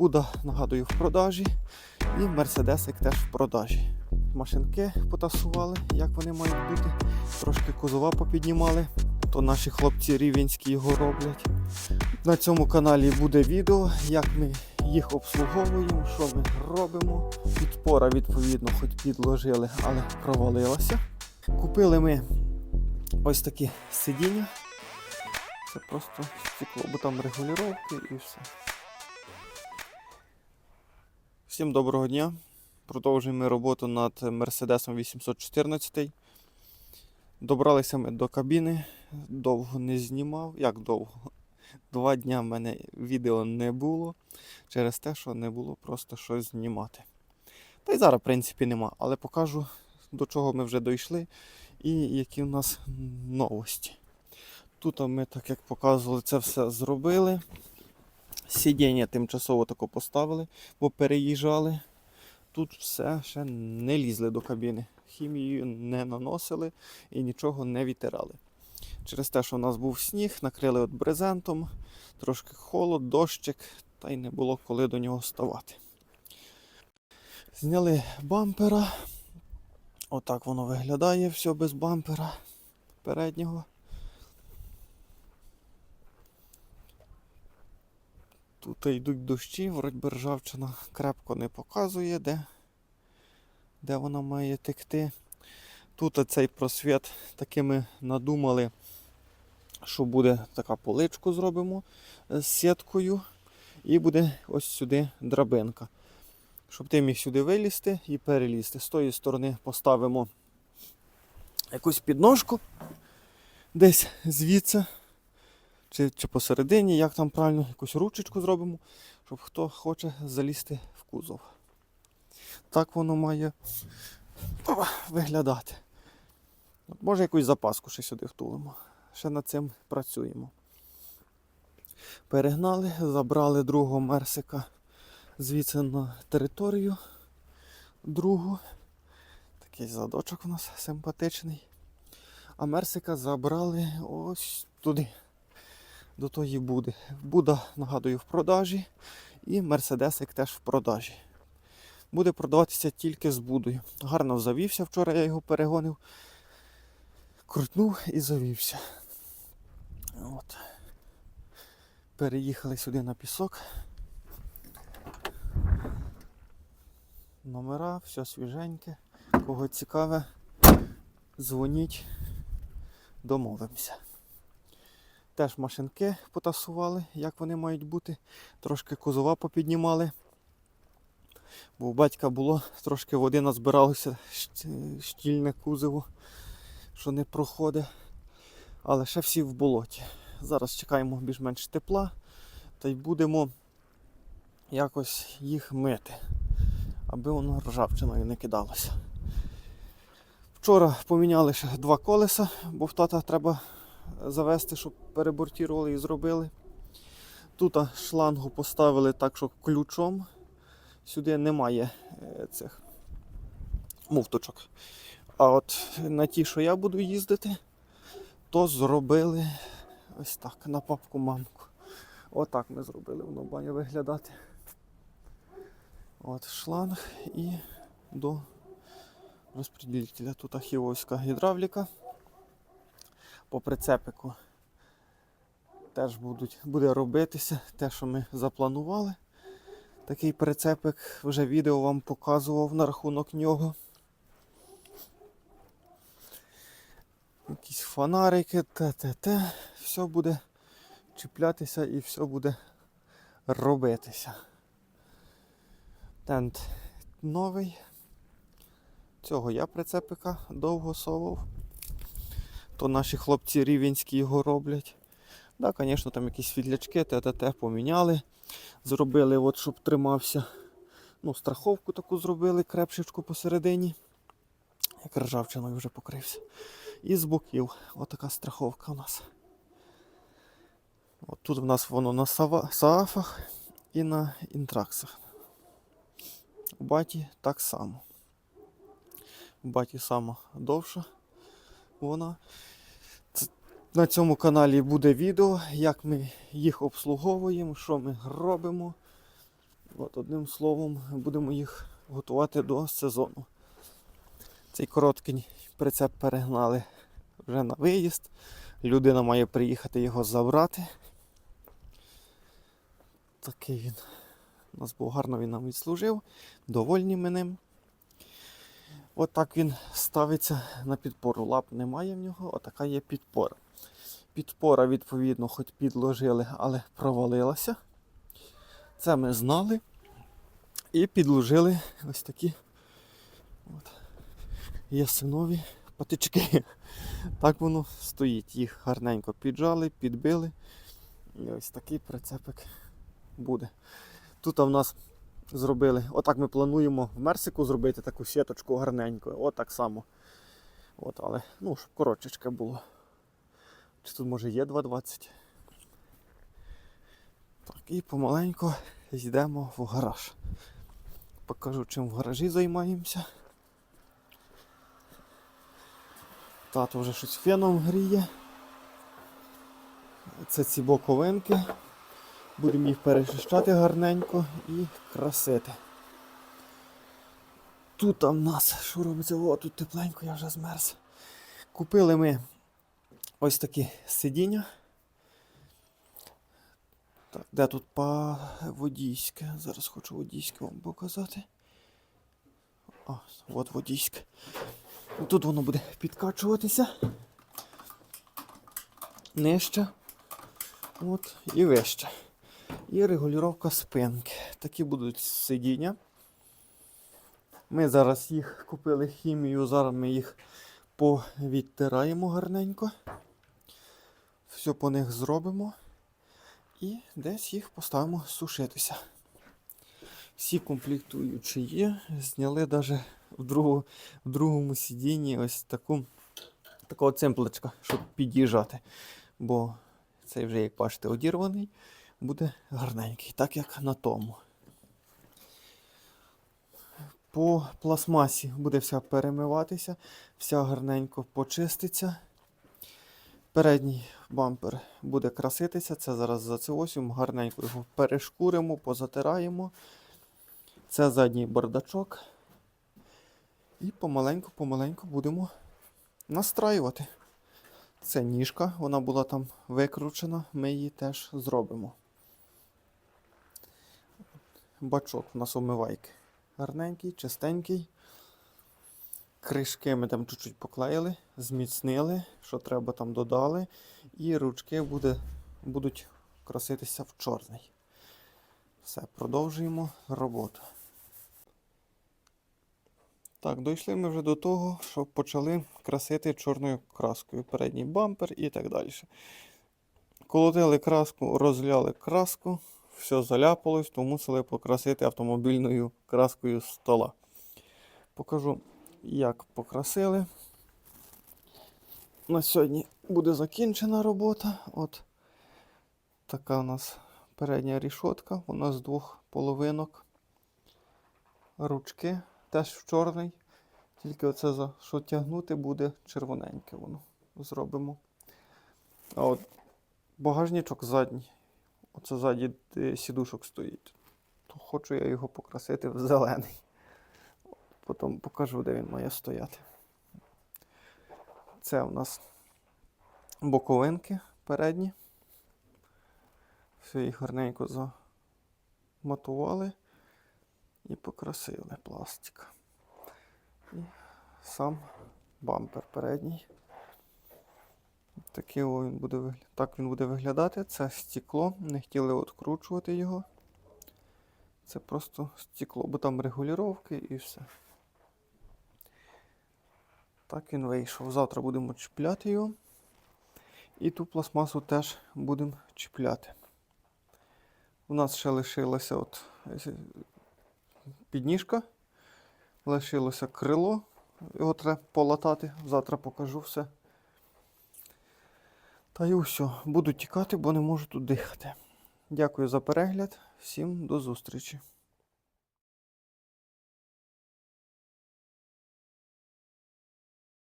Буда, нагадую, в продажі. І Мерседесик теж в продажі. Машинки потасували, як вони мають бути. Трошки кузова попіднімали. То наші хлопці рівенські його роблять. На цьому каналі буде відео, як ми їх обслуговуємо, що ми робимо. Підпора, відповідно, хоч підложили, але провалилася. Купили ми ось такі сидіння. Це просто стекло, бо там регулювання і все. Всім доброго дня. Продовжуємо роботу над Мерседесом 814. Добралися ми до кабіни. Довго не знімав. Як довго? Два дня в мене відео не було через те, що не було просто щось знімати. Та й зараз, в принципі, нема, але покажу, до чого ми вже дійшли і які в нас новості. Тут ми, так як показували, це все зробили. Сидіння тимчасово тако поставили, бо переїжджали. Тут все ще не лізли до кабіни. Хімію не наносили і нічого не відтирали. Через те, що у нас був сніг, накрили от брезентом, трошки холод, дощик, та й не було коли до нього ставати. Зняли бампера. Отак воно виглядає, все без бампера переднього. Тут йдуть дощі, вроді ржавчина крепко не показує, де, де вона має текти. Тут цей просвіт такими надумали, що буде така поличку зробимо з сіткою, і буде ось сюди драбинка. Щоб ти міг сюди вилізти і перелізти. З тої сторони поставимо якусь підножку десь звідси чи, чи посередині, як там правильно, якусь ручечку зробимо, щоб хто хоче залізти в кузов. Так воно має виглядати. Може якусь запаску ще сюди втулимо. Ще над цим працюємо. Перегнали, забрали другого мерсика звідси на територію другу. Такий задочок у нас симпатичний. А мерсика забрали ось туди до тої буди. Буда, нагадую, в продажі. І Мерседесик теж в продажі. Буде продаватися тільки з будою. Гарно завівся. Вчора я його перегонив. Крутнув і завівся. От. Переїхали сюди на пісок. Номера, все свіженьке. Кого цікаве, дзвоніть, домовимося. Теж машинки потасували, як вони мають бути. Трошки кузова попіднімали. Бо у батька було, трошки води назбиралося щільне кузово, що не проходить. Але ще всі в болоті. Зараз чекаємо більш-менш тепла та й будемо якось їх мити, аби воно ржавчиною не кидалося. Вчора поміняли ще два колеса, бо в тата треба завести, щоб перебортірували і зробили. Тут шлангу поставили так, що ключом. Сюди немає е, цих муфточок. А от на ті, що я буду їздити, то зробили ось так, на папку мамку. Отак ми зробили, воно має виглядати. От шланг і до розподілителя. Тут ахівська гідравліка по прицепику теж будуть, буде робитися те, що ми запланували. Такий прицепик, вже відео вам показував на рахунок нього. Якісь фонарики, те-те-те. Все буде чіплятися і все буде робитися. Тент новий. Цього я прицепика довго совав то наші хлопці рівенські його роблять. Да, звісно, там якісь світлячки, ТТТ поміняли. Зробили, от, щоб тримався. Ну, страховку таку зробили, крепшечку посередині. Як ржавчиною вже покрився. І з боків отака страховка у нас. От тут в нас воно на саафах і на інтраксах. У баті так само. У баті сама довша вона. На цьому каналі буде відео, як ми їх обслуговуємо, що ми робимо. От, одним словом, будемо їх готувати до сезону. Цей короткий прицеп перегнали вже на виїзд. Людина має приїхати його забрати. Такий він. У нас був гарно він нам відслужив. Довольні ми ним. От так він ставиться на підпору. Лап немає в нього, отака є підпора. Підпора, відповідно, хоч підложили, але провалилася. Це ми знали. І підложили ось такі от, ясинові патички. Так воно стоїть. Їх гарненько піджали, підбили. І ось такий прицепик буде. Тут в нас зробили, отак ми плануємо в Мерсику зробити таку сіточку гарненьку. От так само. От, але, ну, щоб коротчечке було. Чи тут може є 2,20? Так, і помаленьку йдемо в гараж. Покажу, чим в гаражі займаємося. Тато вже щось феном гріє. Це ці боковинки. Будемо їх перечищати гарненько і красити. Тут в нас, що робиться? О, тут тепленько, я вже змерз. Купили ми ось такі сидіння. Так, де тут по водійське? Зараз хочу водійське вам показати. О, от водійське. Тут воно буде підкачуватися. Нижче. От, і вище. І регулювання спинки. Такі будуть сидіння. Ми зараз їх купили хімію, зараз ми їх повідтираємо гарненько. Все по них зробимо. І десь їх поставимо сушитися. Всі комплектуючі є. Зняли навіть в, в другому сидінні ось таку такого цимплечка, щоб під'їжджати. Бо цей вже, як бачите, одірваний, буде гарненький, так як на тому. По пластмасі буде вся перемиватися, вся гарненько почиститься. Передній бампер буде краситися. Це зараз за це осім. Гарненько його перешкуримо, позатираємо. Це задній бардачок. І помаленьку-помаленьку будемо настраювати. Це ніжка, вона була там викручена, ми її теж зробимо. Бачок у нас омивайки. Гарненький, чистенький. Кришки ми там чуть-чуть поклеїли, зміцнили, що треба там додали. І ручки буде, будуть краситися в чорний. Все, продовжуємо роботу. Так, дійшли ми вже до того, що почали красити чорною краскою. Передній бампер і так далі. Колотили краску, розляли краску, все заляпалось, то мусили покрасити автомобільною краскою стола. Покажу, як покрасили. На сьогодні буде закінчена робота. От така у нас передня рішотка, вона з двох половинок. Ручки теж в чорний. Тільки оце за що тягнути буде червоненьке воно зробимо. А от багажничок задній. Оце ззаді сідушок стоїть. То хочу я його покрасити в зелений. Потім покажу, де він має стояти. Це у нас боковинки передні. Все їх гарненько заматували і покрасили пластик. І сам бампер передній. Такий о він буде вигля... Так він буде виглядати. Це стекло. Не хотіли відкручувати його. Це просто стекло, бо там регулювання і все. Так він вийшов. Завтра будемо чіпляти його. І ту пластмасу теж будемо чіпляти. У нас ще лишилося от е, підніжка, лишилося крило, його треба полатати, завтра покажу все. Та й все, буду тікати, бо не можу тут дихати. Дякую за перегляд, всім до зустрічі.